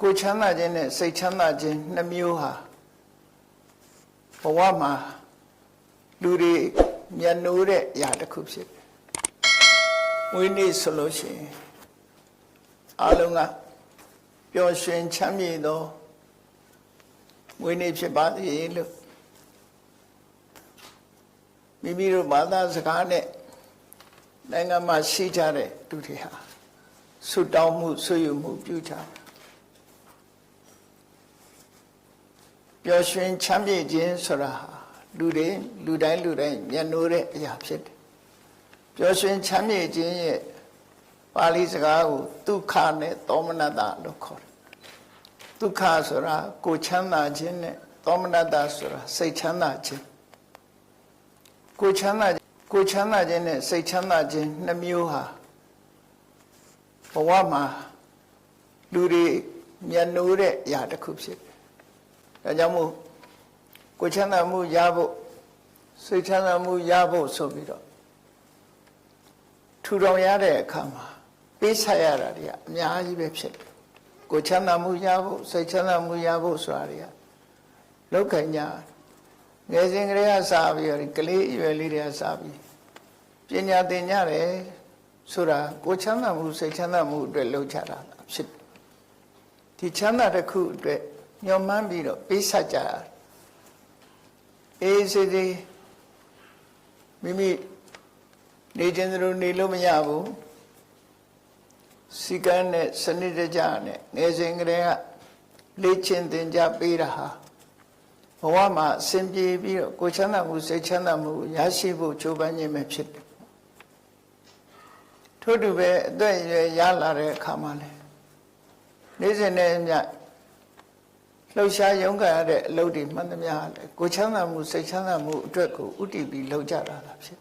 ကိုယ်ချမ်းသာခြင်းနဲ့စိတ်ချမ်းသာခြင်းနှစ်မျိုးဟာဘဝမှာလူတွေမျက်နှိုးတဲ့အရာတစ်ခုဖြစ်တယ်။ဝိနည်းဆိုလို့ရှိရင်အလုံးကပျော်ရွှင်ချမ်းမြေ့သောဝိနည်းဖြစ်ပါစေလို့မိမိတို့ဘာသာစကားနဲ့နိုင်ငံမှာရှိကြတဲ့သူတွေဟာဆုတောင်းမှုဆွေးယူမှုပြုကြတယ် ရွှင်ချမ်းမြေ့ခြင်းဆိုတာဟာလူတွေလူတိုင်းလူတိုင်းမျက်နှိုးတဲ့အရာဖြစ်တယ်ပျော်ရွှင်ချမ်းမြေ့ခြင်းရဲ့ပါဠိစကားကိုဒုက္ခနဲ့သောမနတလို့ခေါ်တယ်ဒုက္ခဆိုတာကိုယ်ချမ်းသာခြင်းနဲ့သောမနတဆိုတာစိတ်ချမ်းသာခြင်းကိုယ်ချမ်းသာကိုယ်ချမ်းသာခြင်းနဲ့စိတ်ချမ်းသာခြင်းနှစ်မျိုးဟာဘဝမှာလူတွေမျက်နှိုးတဲ့အရာတစ်ခုဖြစ်တယ်။ ဒါကြောင့်မို့ကိုယ်ချမ်းသာမှုရဖို့စိတ်ချမ်းသာမှုရဖို့ဆိုပြီးတော့ထူထောင်ရတဲ့အခါမှာပေးဆက်ရတာတွေကအများကြီးပဲဖြစ်တယ်။ကိုယ်ချမ်းသာမှုရဖို့စိတ်ချမ်းသာမှုရဖို့ဆိုတာတွေကလောက်ခိုင်ကြငယ်စဉ်ကလေးကစားပြီးတော့ကလေးအရွယ်လေးတွေကစားပြီးပညာသင်ကြတယ်ဆိုတာကိုယ်ချမ်းသာမှုစိတ်ချမ်းသာမှုအတွက်လုပ်ချတာဖြစ်တယ်ဒီချမ်းသာတစ်ခုအတွက် ညှော်မှန်းပြီးတော့ပေးဆက်ကြတာအေးစေစေမိမိနေခြင်းသူနေလို့မရဘူးစီကံနဲ့စနစ်တကျနဲ့ငယ်စဉ်ကလေးကလေ့ကျင့်သင်ကြပေးတာဟာဘဝမှာအစဉ်ပြေပြီးတော့ကိုယ်ချမ်းသာမှုစိတ်ချမ်းသာမှုရရှိဖို့ကြိုးပမ်းခြင်းပဲဖြစ်တယ်ထို့တူပဲအသက်အရွယ်ရလာတဲ့အခါမှာလဲနေ့စဉ်နဲ့အမျှ လှုပ်ရှားရုန်းကန်ရတဲ့အလုပ်တွေမှန်သမျှလဲကိုယ်ချမ်းသာမှုစိတ်ချမ်းသာမှုအတွက်ကိုဥတည်ပြီးလုပ်ကြတာလားဖြစ်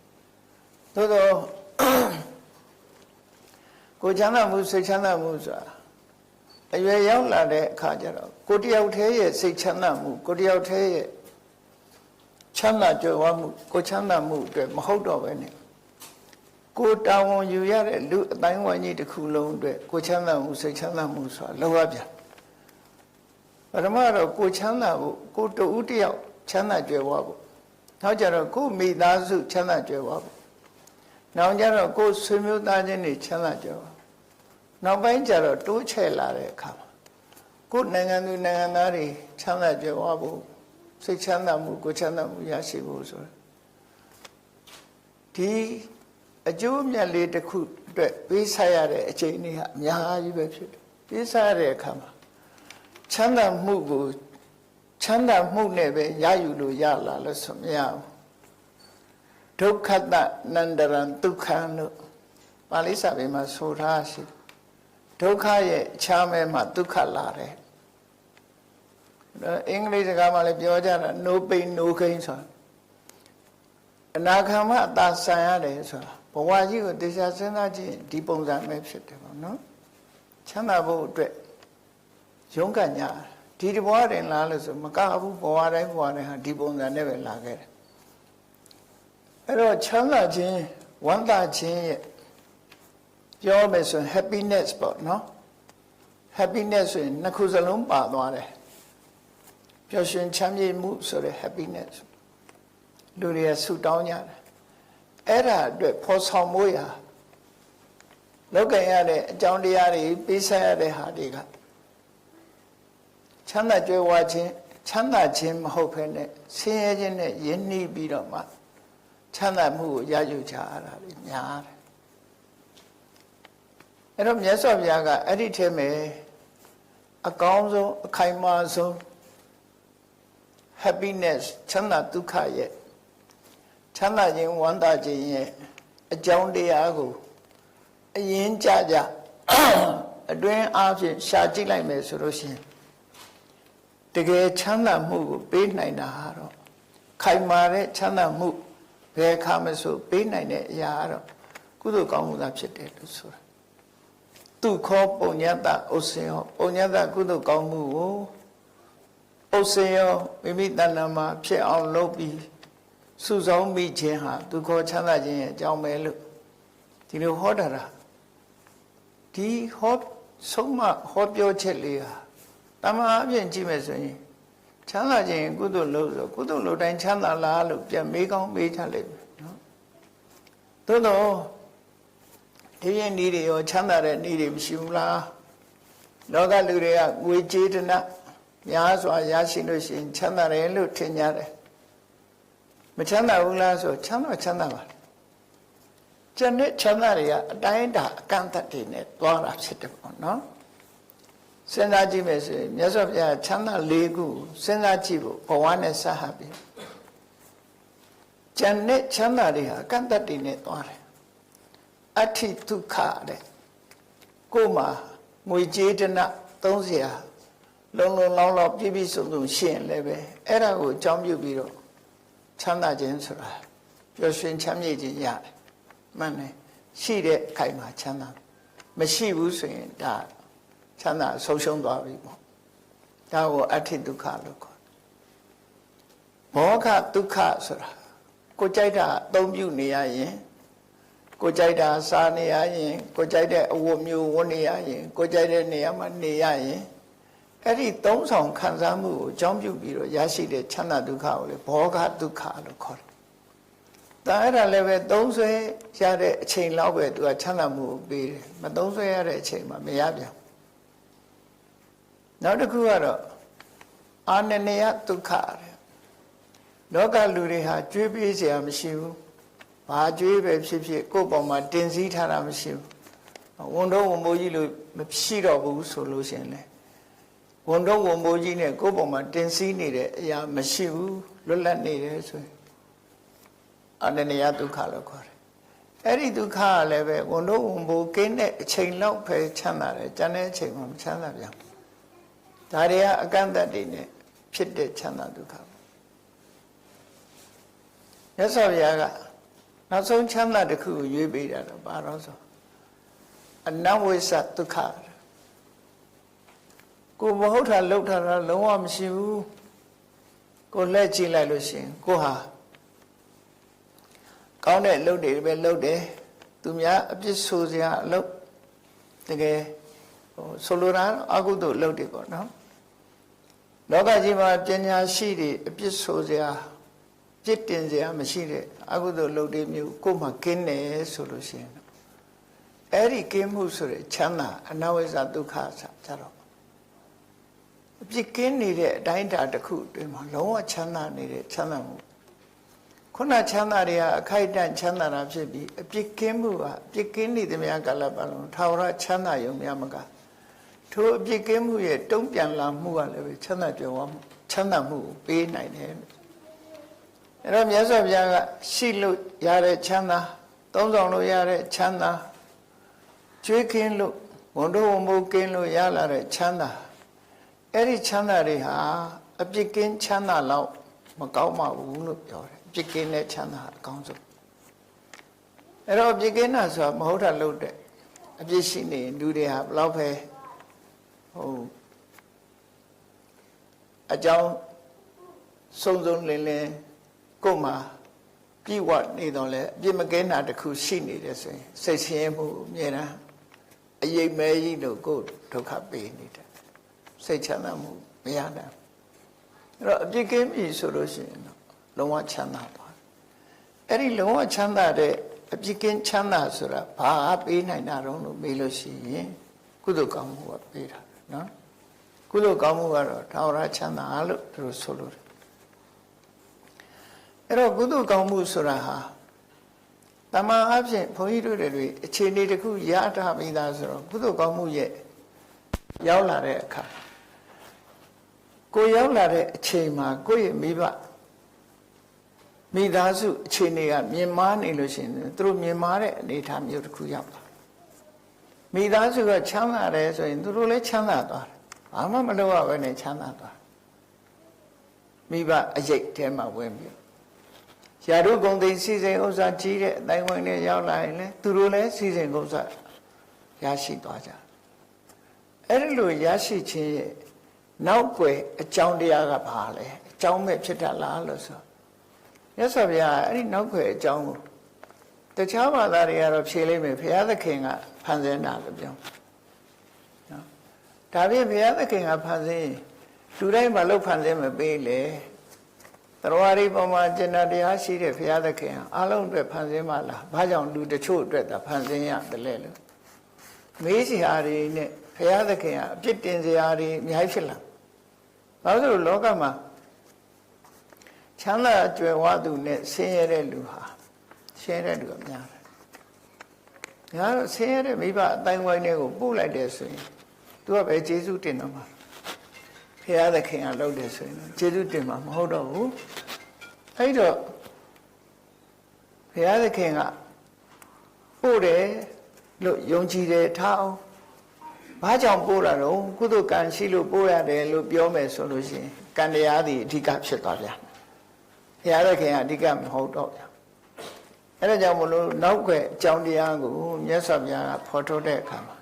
သို့တော့ကိုယ်ချမ်းသာမှုစိတ်ချမ်းသာမှုဆိုတာအရွယ်ရောက်လာတဲ့အခါကျတော့ကိုယ်တယောက်တည်းရဲ့စိတ်ချမ်းသာမှုကိုယ်တယောက်တည်းရဲ့ချမ်းသာကြွယ်ဝမှုကိုယ်ချမ်းသာမှုအတွက်မဟုတ်တော့ပဲနဲ့ကိုယ်တာဝန်ယူရတဲ့လူအတိုင်းဝိုင်းကြီးတစ်ခုလုံးအတွက်ကိုယ်ချမ်းသာမှုစိတ်ချမ်းသာမှုဆိုတာလောရပြန် ပထမတော့ကိုယ်ချမ်းသာဖို့ကိုယ်တူတယောက်ချမ်းသာကြွယ်ဝဖို့နောက်ကြတော့ကိုယ်မိသားစုချမ်းသာကြွယ်ဝဖို့နောက်ကြတော့ကိုယ်ဆွေမျိုးသားချင်းတွေချမ်းသာကြွယ်ဝနောက်ပိုင်းကျတော့တိုးချဲ့လာတဲ့အခါမှာကိုယ်နိုင်ငံသူနိုင်ငံသားတွေချမ်းသာကြွယ်ဝဖို့စိတ်ချမ်းသာမှုကိုယ်ချမ်းသာမှုရရှိဖို့ဆိုတော့ဒီအကျိုးမြတ်လေးတစ်ခုအတွက်ပေးဆက်ရတဲ့အချိန်လေးကအများကြီးပဲဖြစ်တယ်ပေးဆက်ရတဲ့အခါမှာ ချမ်းသာမှုကိုချမ်းသာမှုနဲ့ပဲရယူလို့ရလာလို့ဆိုမရဘူးဒုက္ခတနန္တရံဒုက္ခံလို့ပါဠိစာပေမှာဆိုထားရှိဒုက္ခရဲ့အခြားမဲမှာဒုက္ခလာတယ်အင်္ဂလိပ်စကားမှာလည်းပြောကြတာ no pain no gain ဆိုတာအနာခံမအသာဆန်ရတယ်ဆိုတာဘဝကြီးကိုတရားစဉ်းစားကြည့်ဒီပုံစံပဲဖြစ်တယ်ပေါ့နော်ချမ်းသာဖို့အတွက် ရုန်းကန်ကြဒီတဘဝတင်လာလို့ဆိုမကဘူးဘဝတိုင်းဘဝတိုင်းဟာဒီပုံစံနဲ့ပဲလာခဲ့တယ်အဲ့တော့ချမ်းသာခြင်းဝမ်းသာခြင်းရဲ့ပြောမယ်ဆိုရင် happiness ပေါ့နော် happiness ဆိုရင်နှစ်ခုစလုံးပါသွားတယ်ပျော်ရွှင်ချမ်းမြေ့မှုဆိုတဲ့ happiness လူတွေကဆူတောင်းကြတယ်အဲ့ဒါအတွက်ဖော်ဆောင်မိုးရာလောက်ကင်ရတဲ့အကြောင်းတရားတွေပေးဆက်ရတဲ့ဟာတွေက ချမ်းသာကြွယ်ဝခြင်းချမ်းသာခြင်းမဟုတ်ဘဲနဲ့ဆင်းရဲခြင်းနဲ့ယဉ်နှီးပြီးတော့မှချမ်းသာမှုကိုရယူကြရတာလေများတယ်အဲ့တော့မြတ်စွာဘုရားကအဲ့ဒီထဲမှာအကောင်းဆုံးအခိုင်မာဆုံး happiness ချမ်းသာဒုက္ခရဲ့ချမ်းသာခြင်းဝမ်းသာခြင်းရဲ့အကြောင်းတရားကိုအရင်ကြကြအတွင်းအားဖြင့်ရှာကြည့်လိုက်မယ်ဆိုလို့ရှိရင် တကယ်ချမ်းသာမှုကိုပေးနိုင်တာဟာတော့ခိုင်မာတဲ့ချမ်းသာမှုဘယ်အခါမှဆိုပေးနိုင်တဲ့အရာကတော့ကုသိုလ်ကောင်းမှုသာဖြစ်တယ်လို့ဆိုတာသူခောပုံညတဥစ္စေယောပုံညတကုသိုလ်ကောင်းမှုကိုဥစ္စေယောမိမိတဏ္ဍာမှာဖြစ်အောင်လုပ်ပြီးစုဆောင်မိခြင်းဟာသူခေါ်ချမ်းသာခြင်းရဲ့အကြောင်းပဲလို့ဒီလိုဟောတာတာဒီဟောဆုံးမဟောပြောချက်လေးဟာ တမန်အပြင်ကြည့်မယ်ဆိုရင်ချမ်းသာခြင်းကုသိုလ်လုပ်ဆိုကုသိုလ်လုပ်တိုင်းချမ်းသာလားလို့ပြန်မေးကောင်းမေးချလိုက်မယ်နော်သို့တော့ဒီရင်ဤတွေရောချမ်းသာတဲ့ဤတွေမရှိဘူးလားလောကလူတွေကငွေကြေးတနာများစွာရရှိလို့ရှိရင်ချမ်းသာတယ်လို့ထင်ကြတယ်မချမ်းသာဘူးလားဆိုချမ်းသာချမ်းသာပါကျန်တဲ့ချမ်းသာတွေကအတိုင်းအတာအကန့်အသတ်တွေနဲ့သွားတာဖြစ်တယ်ပေါ့နော် စဉ်းစားကြည့်မယ်ဆိုရင်မြတ်စွာဘုရားချမ်းသာ၄ခုစဉ်းစားကြည့်ဖို့ဘဝနဲ့စဟပ်ပြီဉာဏ်နဲ့ချမ်းသာတွေဟာအကန့်အသတ်တွေနဲ့သွားတယ်အဋ္ဌိဒုက္ခတဲ့ကိုမှာငွေကြေးတနသုံးစရာလုံလုံလောက်လောက်ပြည့်ပြည့်စုံစုံရှင်းလည်းပဲအဲ့ဒါကိုအကြောင်းပြုပြီးတော့ချမ်းသာခြင်းဆိုတာပျော်ရွှင်ချမ်းမြေ့ခြင်းရတယ်မှန်တယ်ရှိတဲ့ခိုင်မှာချမ်းသာမရှိဘူးဆိုရင်ဒါ ချမ်းသာဆုံးရှုံးသွားပြီပေါ့ဒါကိုအဋ္ဌိဒုက္ခလို့ခေါ်တယ်မောဟဒုက္ခဆိုတာကိုကြိုက်တာအသုံးပြုနေရရင်ကိုကြိုက်တာစားနေရရင်ကိုကြိုက်တဲ့အဝတ်မျိုးဝတ်နေရရင်ကိုကြိုက်တဲ့နေရာမှာနေရရင်အဲ့ဒီသုံးဆောင်ခံစားမှုကိုအကြောင်းပြုပြီးတော့ရရှိတဲ့ချမ်းသာဒုက္ခကိုလေဘောဂဒုက္ခလို့ခေါ်တယ်။ဒါအဲ့ဒါလည်းပဲသုံးဆွဲရတဲ့အချိန်လောက်ပဲသူကချမ်းသာမှုကိုပေးတယ်။မသုံးဆွဲရတဲ့အချိန်မှာမရပြန်ဘူး။ နောက်တစ်ခုကတော့အာနနယဒုက္ခတဲ့။လောကလူတွေဟာကြွေးပေးเสียမရှိဘူး။ဘာကြွေးပဲဖြစ်ဖြစ်ကိုယ့်ပေါ်မှာတင်စည်းထားတာမရှိဘူး။ဝန်တော့ဝန်မိုးကြီးလို့မရှိတော့ဘူးဆိုလို့ရှိရင်လေဝန်တော့ဝန်မိုးကြီးနဲ့ကိုယ့်ပေါ်မှာတင်စည်းနေတဲ့အရာမရှိဘူးလွတ်လပ်နေတယ်ဆိုရင်အနန္တယဒုက္ခလို့ခေါ်တယ်။အဲ့ဒီဒုက္ခကလည်းပဲဝန်တော့ဝန်မိုးကင်းတဲ့အချိန်လောက်ပဲချမ်းသာတယ်။ကျန်တဲ့အချိန်မှာမချမ်းသာပြန်ဘူး။ ဒါတွေကအကန့်အသတ်တွေနဲ့ဖြစ်တဲ့ချမ်းသာဒုက္ခ။မြတ်စွာဘုရားကနောက်ဆုံးချမ်းသာတစ်ခုကိုရွေးပေးတာတော့ဘာလို့ဆိုအနဝိသဒုက္ခကိုမဟုတ်တာလှုပ်တာတော့လုံးဝမရှိဘူးကိုလက်ကြည့်လိုက်လို့ရှိရင်ကိုဟာကောင်းတဲ့လှုပ်တွေပဲလှုပ်တယ်သူများအပြစ်ဆိုစရာအလုပ်တကယ်ဟိုဆိုလိုတာအကုသို့လှုပ်တယ်ပေါ့နော် လောကကြီးမှာပညာရှိတွေအပြစ်ဆိုစရာပြစ်တင်စရာမရှိတဲ့အကုသိုလ်လုပ်တွေမျိုးကိုယ်မှကင်းတယ်ဆိုလို့ရှိရင်အဲ့ဒီကင်းမှုဆိုတဲ့ချမ်းသာအနဝိဇ္ဇဒုက္ခဆာကြတော့အပြစ်ကင်းနေတဲ့အတိုင်းအတာတစ်ခုအတွင်းမှာလုံးဝချမ်းသာနေတဲ့ချမ်းသာမှုခုနချမ်းသာတွေကအခိုက်အတန့်ချမ်းသာတာဖြစ်ပြီးအပြစ်ကင်းမှုကအပြစ်ကင်းနေသမျှကာလပတ်လုံးထာဝရချမ်းသာရုံများမက ထိုအပြစ်ကင်းမှုရဲ့တုံ့ပြန်လာမှုကလည်းပဲချမ်းသာကြွယ်ဝမှုချမ်းသာမှုကိုပေးနိုင်တယ်အဲ့တော့မြတ်စွာဘုရားကရှိလို့ရတဲ့ချမ်းသာသုံးဆောင်လို့ရတဲ့ချမ်းသာကျွေးခင်းလို့ဝန်တို့ဝန်မိုးကင်းလို့ရလာတဲ့ချမ်းသာအဲ့ဒီချမ်းသာတွေဟာအပြစ်ကင်းချမ်းသာလောက်မကောင်းပါဘူးလို့ပြောတယ်အပြစ်ကင်းတဲ့ချမ်းသာအကောင်းဆုံးအဲ့တော့အပြစ်ကင်းတာဆိုတာမဟုတ်တာလို့တဲ့အပြစ်ရှိနေလူတွေဟာဘလောက်ပဲ ဟိုအကြောင်းစုံစုံလင်းလင်းကိုယ်မှာပြည့်ဝနေတော့လေအပြစ်မကင်းတာတစ်ခုရှိနေတယ်ဆိုရင်စိတ်ဆင်းရဲမှုအမြဲတမ်းအယိတ်မဲကြီးလို့ကိုယ်ဒုက္ခပေးနေတယ်စိတ်ချမ်းသာမှုမရနိုင်အဲ့တော့အပြစ်ကင်းပြီဆိုလို့ရှိရင်တော့လုံးဝချမ်းသာသွားအဲ့ဒီလုံးဝချမ်းသာတဲ့အပြစ်ကင်းချမ်းသာဆိုတာဘာပေးနိုင်တာတော့လို့မေးလို့ရှိရင်ကုသိုလ်ကောင်းမှုကပေးတာ နော်ကုသိုလ်ကောင်းမှုကတော့ထာဝရချမ်းသာလို့သူတို့ဆိုလို့အဲ့တော့ကုသိုလ်ကောင်းမှုဆိုတာဟာတမန်အဖြစ်ဘုန်းကြီးတို့တွေအခြေအနေတစ်ခုရထားပြီးသားဆိုတော့ကုသိုလ်ကောင်းမှုရဲ့ရောက်လာတဲ့အခါကိုရောက်လာတဲ့အချိန်မှာကိုယ့်ရဲ့မိဘမိသားစုအခြေအနေကမြင်မာနေလို့ရှိရင်သူတို့မြင်မာတဲ့အနေအထားမျိုးတစ်ခုရောက်လာ မိသားစုကချမ်းသာတယ်ဆိုရင်သူတို့လည်းချမ်းသာသွားတယ်ဘာမှမလုပ်ရဘဲနဲ့ချမ်းသာသွားမိဘအရေးတဲမှာဝင်ပြီးရာတို့ဂုံသိစီစဉ်ဥစ္စာကြီးတဲ့အတိုင်းဝိုင်းနဲ့ရောက်လာရင်လေသူတို့လည်းစီစဉ်ဥစ္စာရရှိသွားကြအဲ့ဒီလိုရရှိခြင်းရဲ့နောက်ွယ်အကြောင်းတရားကဘာလဲအကြောင်းမဲ့ဖြစ်တတ်လားလို့ဆိုရသော်ဗျာအဲ့ဒီနောက်ွယ်အကြောင်းကိုတခြားဘာသာတွေကတော့ဖြေလိမ့်မယ်ဘုရားသခင်က ဖန်ဆင်းတာလို့ပြောနော်ဒါဒါဖြင့်ဘုရားသခင်ကဖန်ဆင်းလူတိုင်းမလုပ်ဖန်ဆင်းမပေးလေတော်ရီပေါ်မှာကျင်နာတရားရှိတဲ့ဘုရားသခင်အလုံးအတွက်ဖန်ဆင်းမလားဘာကြောင့်လူတချို့အတွက်သာဖန်ဆင်းရတယ်လဲလို့မေးစရာတွေနဲ့ဘုရားသခင်ကအပြစ်တင်စရာတွေအများကြီးဖြစ်လာဘာလို့လဲလောကမှာချမ်းသာကြွယ်ဝသူနဲ့ဆင်းရဲတဲ့လူဟာဆင်းရဲတဲ့လူကများတယ်။ ညာတော့ဆင်းရဲတဲ့မိဘအတိုင်းဝိုင်းတွေကိုပို့လိုက်တယ်ဆိုရင်သူကပဲကျေးဇူးတင်တော့မှာ။ဖရာသခင်ကလုပ်တယ်ဆိုရင်ကျေးဇူးတင်မှာမဟုတ်တော့ဘူး။အဲ့တော့ဖရာသခင်ကပို့တယ်လို့ယုံကြည်တယ်ထားအောင်။ဘာကြောင့်ပို့တာတော့ကုသကံရှိလို့ပို့ရတယ်လို့ပြောမယ်ဆိုလို့ရှိရင်ကံတရားသည်အဓိကဖြစ်သွားပြန်။ဖရာသခင်ကအဓိကမဟုတ်တော့ဗျာ။ အဲ့ဒါကြောင့်မလို့နောက်ွယ်အကြောင်းတရားကိုမြတ်စွာဘုရားကဖော်ထုတ်တဲ့အခါမှာ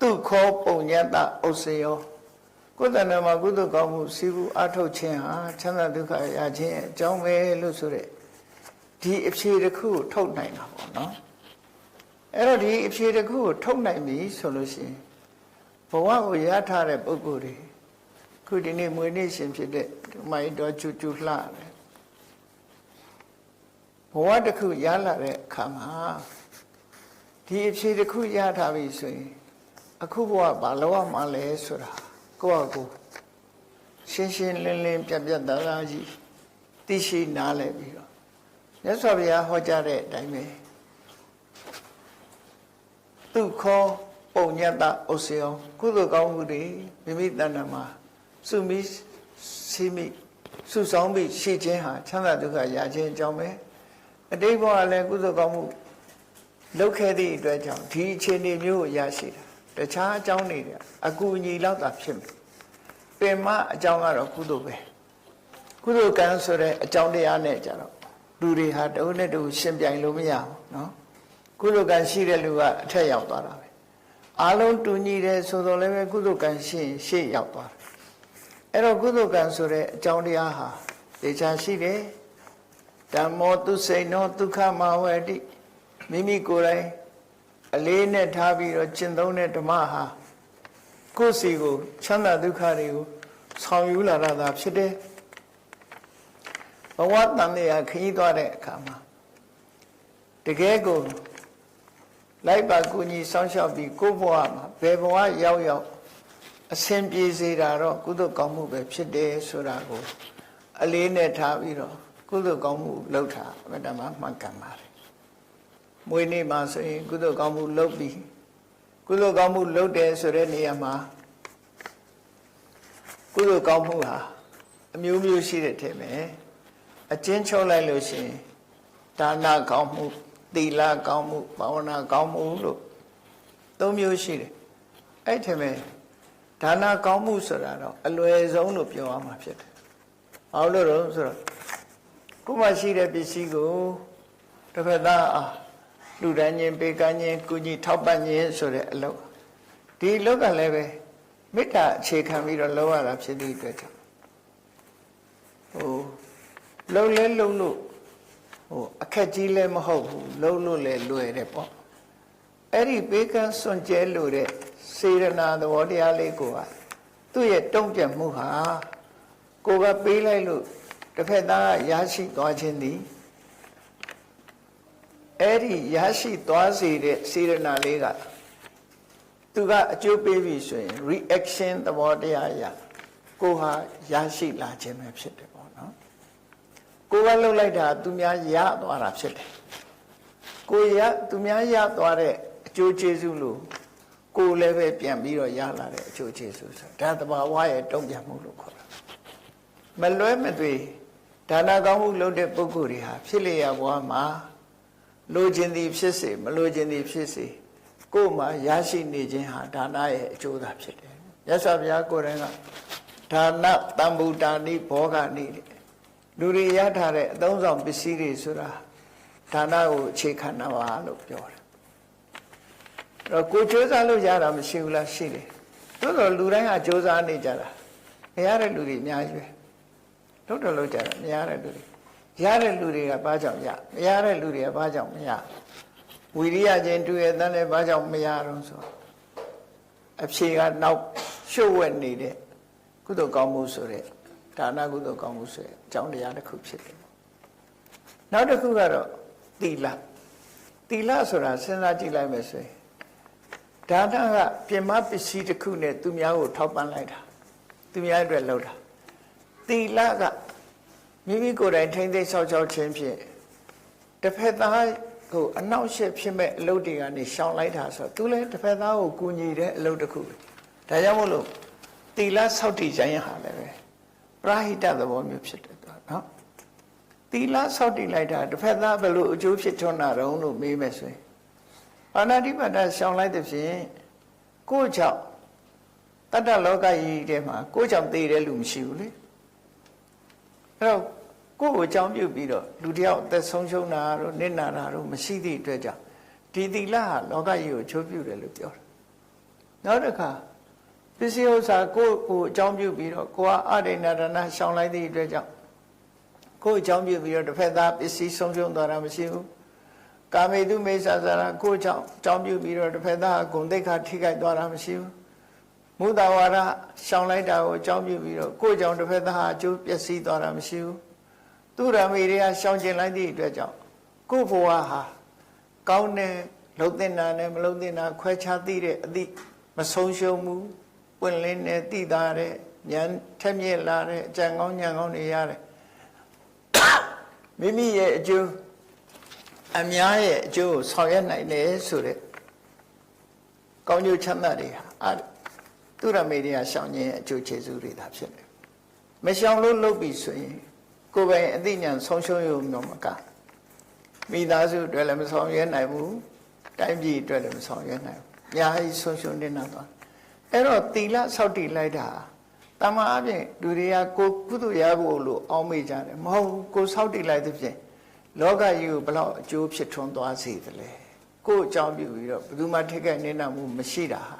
သူခောပုံညတဥစ္စယောကိုယ်တဏ္ဍမှာကုသကောင်းမှုစီဘူးအထုတ်ခြင်းဟာချမ်းသာဒုက္ခရခြင်းအကြောင်းပဲလို့ဆိုတဲ့ဒီအဖြေတစ်ခုကိုထုတ်နိုင်တာပေါ့နော်အဲ့တော့ဒီအဖြေတစ်ခုကိုထုတ်နိုင်ပြီဆိုလို့ရှိရင်ဘဝကိုရထားတဲ့ပုဂ္ဂိုလ်တွေခုဒီနေ့မွေးနေ့ရှင်ဖြစ်တဲ့မိုင်းတော်ချူချူလှတယ် ဘဝတစ်ခုရလာတဲ့အခါမှာဒီအဖြေတစ်ခုရထားပြီဆိုရင်အခုဘဝဘာလို့ရမှာလဲဆိုတာကိုယ့်အကူရှင်းရှင်းလင်းလင်းပြတ်ပြတ်သားသားကြီးသိရှိနားလည်ပြီးတော့မြတ်စွာဘုရားဟောကြားတဲ့အတိုင်းပဲသူခောပုံညတဥစ္စယောကုသိုလ်ကောင်းမှုတွေမိမိတဏ္ဍာမှာစုမိစီမိစုဆောင်ပြီးရှိခြင်းဟာချမ်းသာဒုက္ခရခြင်းအကြောင်းပဲ အတိတ်ဘဝလည်းကုသိုလ်ကောင်းမှုလုပ်ခဲ့သည့်အတွက်ကြောင့်ဒီအခြေအနေမျိုးကိုရရှိတာတခြားအကြောင်းတွေအကူအညီလောက်သာဖြစ်မယ်ပင်မအကြောင်းကတော့ကုသိုလ်ပဲကုသိုလ်ကံဆိုတဲ့အကြောင်းတရားနဲ့ကြတော့လူတွေဟာတအုပ်နဲ့တူရှင်ပြိုင်လို့မရဘူးเนาะကုသိုလ်ကံရှိတဲ့လူကအထက်ရောက်သွားတာပဲအားလုံးတူညီတယ်ဆိုတော့လည်းပဲကုသိုလ်ကံရှိရင်ရှေ့ရောက်သွားတယ်အဲ့တော့ကုသိုလ်ကံဆိုတဲ့အကြောင်းတရားဟာဒေချာရှိတယ် ဓမ္မောသူစိန်နောဒုက္ခမဝေတိမိမိကိုယ်တိုင်အလေးနဲ့ထားပြီးတော့ကျင့်သုံးတဲ့ဓမ္မဟာကိုယ်စီကိုချမ်းသာဒုက္ခတွေကိုဆောင်ယူလာတာဖြစ်တယ်ဘဝတန်တရားခရီးသွားတဲ့အခါမှာတကယ်ကိုလိုက်ပါကူညီစောင့်ရှောက်ပြီးကိုယ့်ဘဝမှာဘယ်ဘဝရောက်ရောက်အဆင်ပြေစေတာတော့ကုသိုလ်ကောင်းမှုပဲဖြစ်တယ်ဆိုတာကိုအလေးနဲ့ထားပြီးတော့ ကုသိုလ်ကောင်းမှုလုပ်တာအမှန်တမ်းမှန်ကန်ပါတယ်မွေးနေ့မှာဆိုရင်ကုသိုလ်ကောင်းမှုလုပ်ပြီးကုသိုလ်ကောင်းမှုလုပ်တယ်ဆိုတဲ့နေရာမှာကုသိုလ်ကောင်းမှုဟာအမျိုးမျိုးရှိတဲ့ထဲမှာအကျဉ်းချုပ်လိုက်လို့ရှိရင်ဒါနကောင်းမှုသီလကောင်းမှုဘာဝနာကောင်းမှုလို့သုံးမျိုးရှိတယ်အဲ့ထဲမှာဒါနကောင်းမှုဆိုတာတော့အလွယ်ဆုံးလို့ပြောရမှာဖြစ်တယ်။ဘာလို့လဲဆိုတော့ ကိုယ်မှရှိတဲ့ပစ္စည်းကိုတစ်ဖက်သားအားလူဒန်းချင်းပေကန်းချင်းကုကြီးထောက်ပံ့ခြင်းဆိုတဲ့အလုပ်ဒီအလုပ်ကလည်းပဲမေတ္တာအခြေခံပြီးတော့လုပ်ရတာဖြစ်သည့်အတွက်ကြောင့်ဟိုလုံလဲလုံလို့ဟိုအခက်ကြီးလည်းမဟုတ်ဘူးလုံလို့လည်းလွယ်တယ်ပေါ့အဲ့ဒီပေကန်းစွန့်ကြဲလို့တဲ့စေရနာသဘောတရားလေးကိုကသူ့ရဲ့တုံ့ပြန်မှုဟာကိုကပေးလိုက်လို့ တစ်ဖက်သားရရှိသွားခြင်းသည်အဲ့ဒီရရှိသွားစေတဲ့စေရနာလေးကသူကအကျိုးပေးပြီဆိုရင် reaction သဘောတရားရကိုဟာရရှိလာခြင်းပဲဖြစ်တယ်ပေါ့နော်ကိုကလှုပ်လိုက်တာသူများရသွားတာဖြစ်တယ်ကိုရသူများရသွားတဲ့အကျိုးကျေးဇူးလို့ကိုလည်းပဲပြန်ပြီးတော့ရလာတဲ့အကျိုးကျေးဇူးဆိုဒါသဘာဝရဲ့တုံ့ပြန်မှုလို့ခေါ်တာမလွဲမသွေ ဒါနကောင်းမှုလုပ်တဲ့ပုဂ္ဂိုလ်တွေဟာဖြစ်လျက်ဘဝမှာလိုချင်သည်ဖြစ်စေမလိုချင်သည်ဖြစ်စေကိုယ်မှာရရှိနေခြင်းဟာဒါနရဲ့အကျိုးသာဖြစ်တယ်။မြတ်စွာဘုရားကိုယ်တိုင်ကဒါနတံဘူတာနိဘောဂနိတဲ့လူတွေရထားတဲ့အသုံးဆောင်ပစ္စည်းတွေဆိုတာဒါနကိုအခြေခံတာပါလို့ပြောတယ်။အဲ့တော့ကိုယ်ကြိုးစားလို့ရတာမရှိဘူးလားရှိတယ်။သို့တော်လူတိုင်းကကြိုးစားနေကြတာမရတဲ့လူတွေအများကြီးပဲ။ လို့တော်လို့ကြတာမရတဲ့လူတွေရတဲ့လူတွေကဘာကြောင့်ရမရတဲ့လူတွေကဘာကြောင့်မရဝီရိယချင်းတွေ့ရတဲ့လည်းဘာကြောင့်မရတော့ဆိုအဖြေကနောက်လျှို့ဝှက်နေတဲ့ကုသိုလ်ကောင်းမှုဆိုတဲ့ဒါနကုသိုလ်ကောင်းမှုဆိုတဲ့အကြောင်းတရားတစ်ခုဖြစ်တယ်နောက်တစ်ခုကတော့သီလသီလဆိုတာစဉ်းစားကြည့်လိုက်မယ်ဆိုရင်ဒါနကပြင်မပစ္စည်းတစ်ခုနဲ့သူများကိုထောက်ပံ့လိုက်တာသူများအတွက်လုပ်တာ သီလကမိမိကိုယ်တိုင်ထိမ့်သိမ်းဆောက်ရှောက်ခြင်းဖြင့်တစ်ဖက်သားကိုအနှောက်အယှက်ဖြစ်မဲ့အလုပ်တွေကနေရှောင်လိုက်တာဆိုတော့သူလည်းတစ်ဖက်သားကိုကူညီတဲ့အလုပ်တစ်ခုပဲဒါကြောင့်မို့လို့သီလဆောက်တည်ခြင်းဟာလည်းပဲပရာဟိတသဘောမျိုးဖြစ်တယ်သူကနော်သီလဆောက်တည်လိုက်တာတစ်ဖက်သားဘယ်လိုအကျိုးဖြစ်ထွန်းတာတုံးလို့မေးမယ်ဆိုရင်ပါဏာတိပါဒရှောင်လိုက်တဲ့ဖြင့်ကိုယ့်ကြောင့်တတ္တလောကကြီးထဲမှာကိုယ့်ကြောင့်တည်တဲ့လူမရှိဘူးလေ အဲ့တော့ကိုယ့်ကိုအကြောင်းပြုပြီးတော့လူတယောက်အသက်ဆုံးရှုံးတာတို့နစ်နာတာတို့မရှိသည့်အတွက်ကြောင့်ဒီသီလဟာလောကကြီးကိုချိုးပြုတယ်လို့ပြောတယ်နောက်တစ်ခါပစ္စည်းဥစ္စာကိုယ့်ကိုအကြောင်းပြုပြီးတော့ကိုယ်ကအရိဏဒနာရှောင်လိုက်သည့်အတွက်ကြောင့်ကိုယ့်အကြောင်းပြုပြီးတော့တစ်ဖက်သားပစ္စည်းဆုံးရှုံးသွားတာမရှိဘူးကာမေတုမေဆာဇာရကိုယ့်ကြောင့်အကြောင်းပြုပြီးတော့တစ်ဖက်သားဂုံတိတ်ခါထိခိုက်သွားတာမရှိဘူး မုဒ္ဒဝါဒရှောင်လိုက်တာကိုအကြောင်းပြုပြီးတော့ကိုယ့်ကြောင့်တစ်ဖက်သားအကျိုးပျက်စီးသွားတာမရှိဘူးသူရမေတွေကရှောင်ကျင်လိုက်သည့်အတွက်ကြောင့်ကိုယ့်ဘဝဟာကောင်းတဲ့လုံတဲ့နာနဲ့မလုံတဲ့နာခွဲခြားသိတဲ့အသည့်မဆုံးရှုံးမှုပွင့်လင်းတဲ့သိတာတဲ့ဉာဏ်ထက်မြက်လာတဲ့အကြံကောင်းဉာဏ်ကောင်းတွေရတယ်မိမိရဲ့အကျိုးအများရဲ့အကျိုးကိုဆောင်ရွက်နိုင်တယ်ဆိုတဲ့ကောင်းကျိုးချမ်းသာတွေဟာအာ သူရမေတွေကရှောင်ခြင်းရဲ့အကျိုးကျေးဇူးတွေသာဖြစ်တယ်မရှောင်လို့လုပ်ပြီဆိုရင်ကိုယ်ပိုင်အသိဉာဏ်ဆုံးရှုံးရုံမျိုးမကမိသားစုအတွက်လည်းမဆောင်ရွက်နိုင်ဘူးတိုင်းပြည်အတွက်လည်းမဆောင်ရွက်နိုင်ဘူးအများကြီးဆုံးရှုံးနေတာသွားအဲ့တော့သီလဆောက်တည်လိုက်တာတမန်အပြင်လူတွေကကိုကုသရဖို့လို့အောင်းမေ့ကြတယ်မဟုတ်ဘူးကိုဆောက်တည်လိုက်တဲ့ဖြင့်လောကကြီးကိုဘလောက်အကျိုးဖြစ်ထွန်းသွားစေသလဲကို့အကြောင်းပြုပြီးတော့ဘယ်သူမှထိခိုက်နေနိုင်မှုမရှိတာဟာ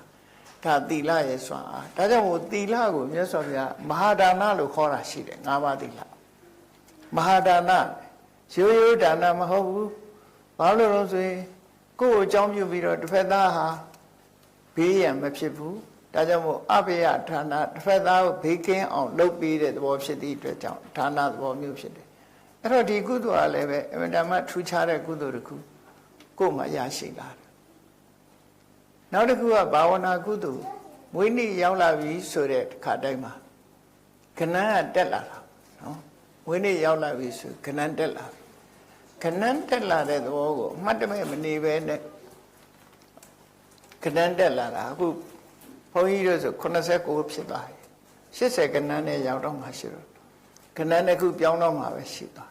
ဒါသီလရဲ့စွမ်းအားဒါကြောင့်မို့သီလကိုမြတ်စွာဘုရားမဟာဒါနလို့ခေါ်တာရှိတယ်၅ပါးသီလမဟာဒါနရိုးရိုးဒါနမဟုတ်ဘူးဘာလို့လဲဆိုရင်ကိုယ့်ကိုအကြောင်းပြုပြီးတော့တစ်ဖက်သားဟာဘေးရန်မဖြစ်ဘူးဒါကြောင့်မို့အဘိယဌာနတစ်ဖက်သားကိုဘေးကင်းအောင်လုပ်ပြီးတဲ့သဘောဖြစ်သည့်အတွက်ကြောင့်ဌာနသဘောမျိုးဖြစ်တယ်အဲ့တော့ဒီကုသိုလ်ကလည်းပဲအမှန်တမ်းထူးခြားတဲ့ကုသိုလ်တစ်ခုကိုယ်မှရရှိလာတယ် နောက်တစ်ခုကဘာဝနာကုသိုလ်မွေးနေ့ရောက်လာပြီဆိုတဲ့ခါတိုင်းမှာခဏကတက်လာတာနော်မွေးနေ့ရောက်လာပြီဆိုခဏတက်လာပြီခဏတက်လာတဲ့သဘောကိုအမှတ်တမဲ့မနေပဲနဲ့ခဏတက်လာတာအခုဘုန်းကြီးတို့ဆို89ဖြစ်သွားပြီ80ခဏနဲ့ရောက်တော့မှရှိတော့ခဏနဲ့ခုပြောင်းတော့မှပဲရှိသွား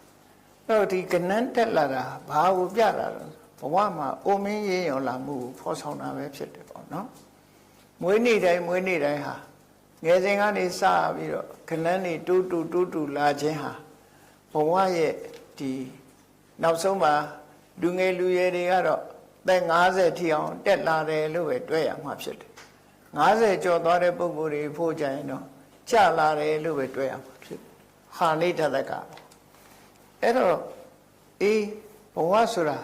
အဲ့တော့ဒီခဏတက်လာတာဘာကိုပြတာလဲ ဘဝမှာအိုမင်းရေးရောလာမှုကိုဖော်ဆောင်တာပဲဖြစ်တယ်ပေါ့နော်မွေးနေ့တိုင်းမွေးနေ့တိုင်းဟာငယ်စဉ်ကနေစပြီးတော့ခဏနေတူးတူးတူးတူးလာခြင်းဟာဘဝရဲ့ဒီနောက်ဆုံးမှာလူငယ်လူရွယ်တွေကတော့သက်50ထိအောင်တက်လာတယ်လို့ပဲတွေ့ရမှာဖြစ်တယ်50ကျော်သွားတဲ့ပုံကိုယ်တွေဖို့ကြရင်တော့ကြလာတယ်လို့ပဲတွေ့ရမှာဖြစ်တယ်ဟာနေတတကအဲ့တော့အေးဘဝဆိုတာ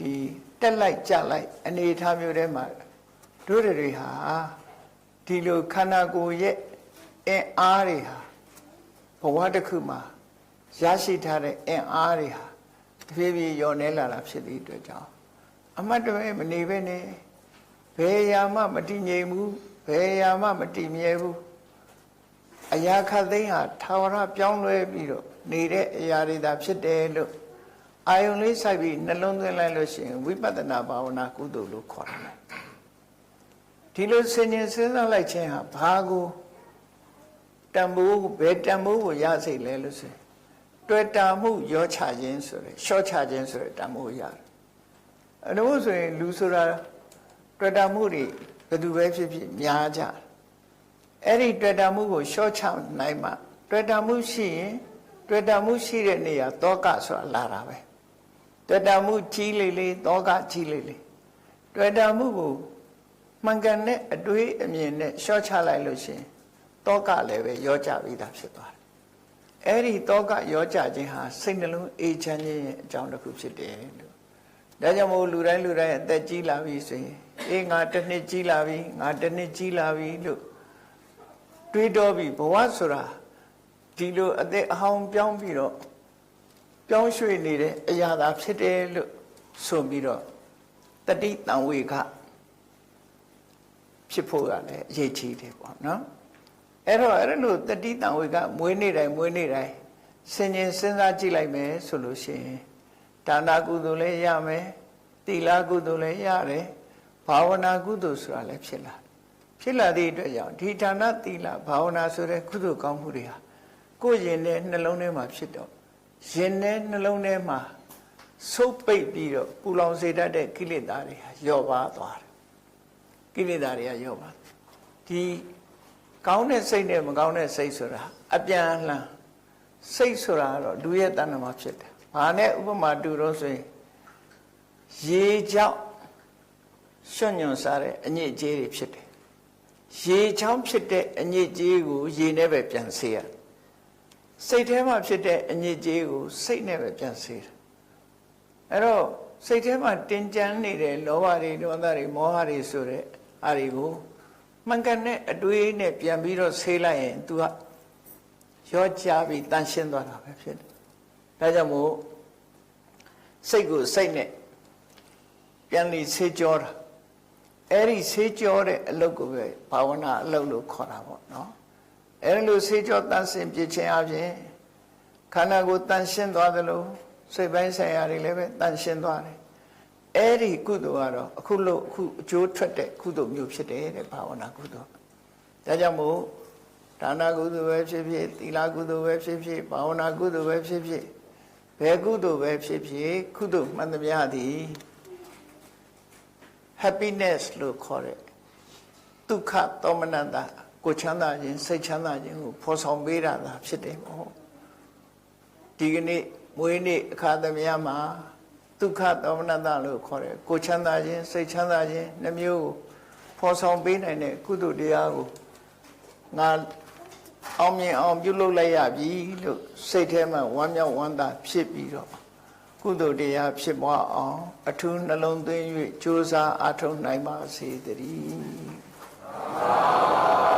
ဒီတက်လိုက်ကြလိုက်အနေထားမျိုးထဲမှာတို့တွေဟာဒီလိုခန္ဓာကိုယ်ရဲ့အင်အားတွေဟာဘဝတစ်ခုမှာရရှိထားတဲ့အင်အားတွေဟာတဖြည်းဖြည်းယောနေလာတာဖြစ်သည့်အတွက်ကြောင့်အမတ်တွေမနေပဲနဲ့ဘယ်ရာမှမတည်ငြိမ်ဘူးဘယ်ရာမှမတည်မြဲဘူးအရာခတ်သိမ်းဟာထာဝရပြောင်းလဲပြီးတော့နေတဲ့အရာတွေသာဖြစ်တယ်လို့ အာယုံလေးစိုက်ပြီးနှလုံးသွင်းလိုက်လို့ရှိရင်ဝိပဿနာဘာဝနာကုသိုလ်လို့ခေါ်တယ်ဒီလိုဆင်ញင်စဉ်းစားလိုက်ခြင်းဟာဘာကိုတန်ဖိုးဘယ်တန်ဖိုးကိုရစေလဲလို့ဆိုရင်တွေ့တာမှုရောချခြင်းဆိုရယ်ရှော့ချခြင်းဆိုရယ်တန်ဖိုးရတယ်အဲဒါမို့ဆိုရင်လူဆိုတာတွေ့တာမှုတွေဘယ်သူပဲဖြစ်ဖြစ်များကြတယ်အဲ့ဒီတွေ့တာမှုကိုရှော့ချနိုင်မှတွေ့တာမှုရှိရင်တွေ့တာမှုရှိတဲ့နေရာတောကဆိုတာလာတာပဲ တွေ့တာမှုကြီးလေလေတောကကြီးလေလေတွေ့တာမှုကိုမှန်ကန်တဲ့အတွေးအမြင်နဲ့ရှော့ချလိုက်လို့ရှိရင်တောကလည်းပဲရောကြပြီးသားဖြစ်သွားတယ်အဲ့ဒီတောကရောကြခြင်းဟာစိတ်နှလုံးအေးချမ်းခြင်းရဲ့အကြောင်းတစ်ခုဖြစ်တယ်လို့ဒါကြောင့်မို့လူတိုင်းလူတိုင်းအသက်ကြီးလာပြီဆိုရင်အေးငါတစ်နှစ်ကြီးလာပြီငါတစ်နှစ်ကြီးလာပြီလို့တွေးတော့ပြီဘဝဆိုတာဒီလိုအသက်အဟောင်းပြောင်းပြီးတော့ ပြောင်းရွှေ့နေတဲ့အရာသာဖြစ်တယ်လို့ဆိုပြီးတော့တတိတံဝေခဖြစ်ဖို့ကလည်းအရေးကြီးတယ်ပေါ့နော်အဲ့တော့အဲ့လိုတတိတံဝေကမွေးနေ့တိုင်းမွေးနေ့တိုင်းစင်ရင်စဉ်းစားကြည့်လိုက်မယ်ဆိုလို့ရှိရင်ဒါနကုသိုလ်လည်းရမယ်တိလကုသိုလ်လည်းရတယ်ဘာဝနာကုသိုလ်ဆိုတာလည်းဖြစ်လာတယ်ဖြစ်လာသည့်အတွက်ကြောင့်ဒီဒါနတိလဘာဝနာဆိုတဲ့ကုသိုလ်ကောင်းမှုတွေဟာကိုယ်ရင်တဲ့နှလုံးထဲမှာဖြစ်တော့ ရင်တဲ့နှလုံးထဲမှာဆုပ်ပိတ်ပြီးတော့ပူလောင်စေတတ်တဲ့ကိလေသာတွေဟာလျော့ပါသွားတယ်ကိလေသာတွေကလျော့ပါဒီကောင်းတဲ့စိတ်နဲ့မကောင်းတဲ့စိတ်ဆိုတာအပြန်အလှန်စိတ်ဆိုတာကတော့လူရဲ့တဏ္ဍမှာဖြစ်တယ်။ဘာနဲ့ဥပမာတူတော့ဆိုရင်ရေကြောင့်ရွှံ့ညွန်စားတဲ့အညစ်အကြေးတွေဖြစ်တယ်။ရေချောင်းဖြစ်တဲ့အညစ်အကြေးကိုရေနဲ့ပဲပြန်ဆေးရ။ စိတ်ထဲမှာဖြစ်တဲ့အညစ်အကြေးကိုစိတ်နဲ့ပဲပြန်ဆေးတယ်။အဲ့တော့စိတ်ထဲမှာတင်ကြမ်းနေတဲ့လောဘတွေဒေါသတွေမောဟတွေဆိုတဲ့အားတွေကိုမှန်ကန်တဲ့အတွေးနဲ့ပြန်ပြီးတော့ဆေးလိုက်ရင် तू ကရောကြပြီးတန်ရှင်းသွားတာပဲဖြစ်တယ်။ဒါကြောင့်မို့စိတ်ကိုစိတ်နဲ့ပြန်လီဆေးကြောတာအဲ့ဒီဆေးကြောတဲ့အလုပ်ကိုပဲဘာဝနာအလုပ်လို့ခေါ်တာပေါ့နော်။ အဲ့ဒီလိုဆေးကြောတန်ဆင်ပြခြင်းအပြင်ခန္ဓာကိုယ်တန်ရှင်းသွားသလိုစိတ်ပိုင်းဆိုင်ရာတွေလည်းပဲတန်ရှင်းသွားတယ်။အဲ့ဒီကုသိုလ်ကတော့အခုလို့အခုအကျိုးထွက်တဲ့ကုသိုလ်မျိုးဖြစ်တယ်တဲ့ဘာဝနာကုသိုလ်။ဒါကြောင့်မို့ဒါနကုသိုလ်ပဲဖြစ်ဖြစ်သီလကုသိုလ်ပဲဖြစ်ဖြစ်ဘာဝနာကုသိုလ်ပဲဖြစ်ဖြစ်ဘယ်ကုသိုလ်ပဲဖြစ်ဖြစ်ကုသိုလ်မှန်သမျှသည် happiness လို့ခေါ်တဲ့ဒုက္ခသောမနတ ကိုချမ်းသာခြင်းစိတ်ချမ်းသာခြင်းကိုဖော်ဆောင်ပေးတာသာဖြစ်တယ်ပေါ့ဒီကနေ့မွေးနေ့အခါသမယမှာဒုက္ခသောမနတလို့ခေါ်တဲ့ကိုချမ်းသာခြင်းစိတ်ချမ်းသာခြင်းနှမျိုးကိုဖော်ဆောင်ပေးနိုင်တဲ့ကုသိုလ်တရားကိုငါအောင်မြင်အောင်ပြုလုပ်လိုက်ရပြီလို့စိတ်ထဲမှာဝမ်းမြောက်ဝမ်းသာဖြစ်ပြီးတော့ကုသိုလ်တရားဖြစ်ပွားအောင်အထူးနှလုံးသွင်း၍ကြိုးစားအားထုတ်နိုင်ပါစေတည်း